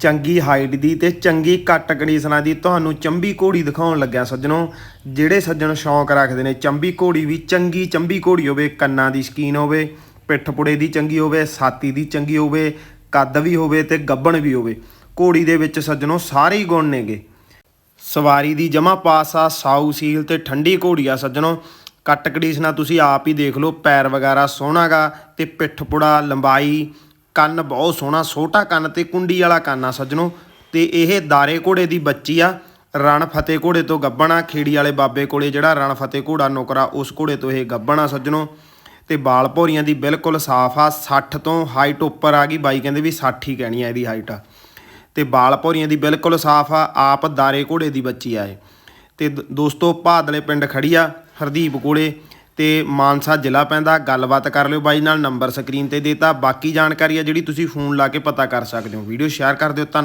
ਚੰਗੀ ਹਾਈਟ ਦੀ ਤੇ ਚੰਗੀ ਕੱਟ ਕੜੀਸਣਾ ਦੀ ਤੁਹਾਨੂੰ ਚੰਬੀ ਘੋੜੀ ਦਿਖਾਉਣ ਲੱਗਿਆ ਸੱਜਣੋ। ਜਿਹੜੇ ਸੱਜਣ ਸ਼ੌਂਕ ਰੱਖਦੇ ਨੇ, ਚੰਬੀ ਘੋੜੀ ਵੀ ਚੰਗੀ ਚੰਬੀ ਘੋੜੀ ਹੋਵੇ, ਕੰਨਾਂ ਦੀ ਸਕੀਨ ਹੋਵੇ, ਪਿੱਠ ਪੁੜੇ ਦੀ ਚੰਗੀ ਹੋਵੇ, ਛਾਤੀ ਦੀ ਚੰਗੀ ਹੋਵੇ, ਕੱਦ ਵੀ ਹੋਵੇ ਤੇ ਗੱਬਣ ਵੀ ਹੋਵੇ। ਘੋੜੀ ਦੇ ਵਿੱਚ ਸੱਜਣੋ ਸਾਰੇ ਹੀ ਗੁਣ ਨੇਗੇ। ਸਵਾਰੀ ਦੀ ਜਮਾ ਪਾਸ ਆ, ਸਾਊ ਸੀਲ ਤੇ ਠੰਡੀ ਘੋੜੀ ਆ ਸੱਜਣੋ। ਕੱਟ ਕੰਡੀਸ਼ਨਾਂ ਤੁਸੀਂ ਆਪ ਹੀ ਦੇਖ ਲਓ, ਪੈਰ ਵਗੈਰਾ ਸੋਹਣਾਗਾ ਤੇ ਪਿੱਠ ਪੁੜਾ, ਲੰਬਾਈ ਕੰਨ ਬਹੁਤ ਸੋਹਣਾ, ਛੋਟਾ ਕੰਨ ਤੇ ਕੁੰਡੀ ਵਾਲਾ ਕੰਨ ਆ ਸੱਜਣੋ। ਤੇ ਇਹ ਦਾਰੇ ਘੋੜੇ ਦੀ ਬੱਚੀ ਆ, ਰਣ ਫਤਿਹ ਘੋੜੇ ਤੋਂ ਗੱਬਣਾ ਖੇੜੀ ਵਾਲੇ ਬਾਬੇ ਕੋਲੇ ਜਿਹੜਾ ਰਣ ਫਤਿਹ ਘੋੜਾ ਨੌਕਰਾ ਉਸ ਘੋੜੇ ਤੋਂ ਇਹ ਗੱਬਣਾ ਸੱਜਣੋ। ਤੇ ਬਾਲ ਭੌਰੀਆਂ ਦੀ ਬਿਲਕੁਲ ਸਾਫ਼ ਆ 60 ਤੋਂ ਹਾਈਟ ਉੱਪਰ ਆ ਗਈ, ਬਾਈ ਕਹਿੰਦੇ ਵੀ 60 ਹੀ ਕਹਿਣੀ ਆ ਇਹਦੀ ਹਾਈਟ ਆ। ਤੇ ਬਾਲ ਭੌਰੀਆਂ ਦੀ ਬਿਲਕੁਲ ਸਾਫ਼ ਆ, ਆਪ ਦਾਰੇ ਘੋੜੇ ਦੀ ਬੱਚੀ ਆ ਇਹ। ਤੇ ਦੋਸਤੋ, ਭਾਦਲੇ ਪਿੰਡ ਖੜੀ ਆ, ਹਰਦੀਪ ਕੋਲੇ। ਤੇ ਮਾਨਸਾ ਜ਼ਿਲ੍ਹਾ ਪੈਂਦਾ। ਗੱਲਬਾਤ ਕਰ ਲਿਓ ਬਾਈ ਨਾਲ, ਨੰਬਰ ਸਕਰੀਨ ਤੇ ਦੇਤਾ। ਬਾਕੀ ਜਾਣਕਾਰੀ ਆ ਜਿਹੜੀ ਤੁਸੀਂ ਫੋਨ ਲਾ ਕੇ ਪਤਾ ਕਰ ਸਕਦੇ ਹੋ। ਵੀਡੀਓ ਸ਼ੇਅਰ ਕਰ ਦਿਓ। ਧੰਨ-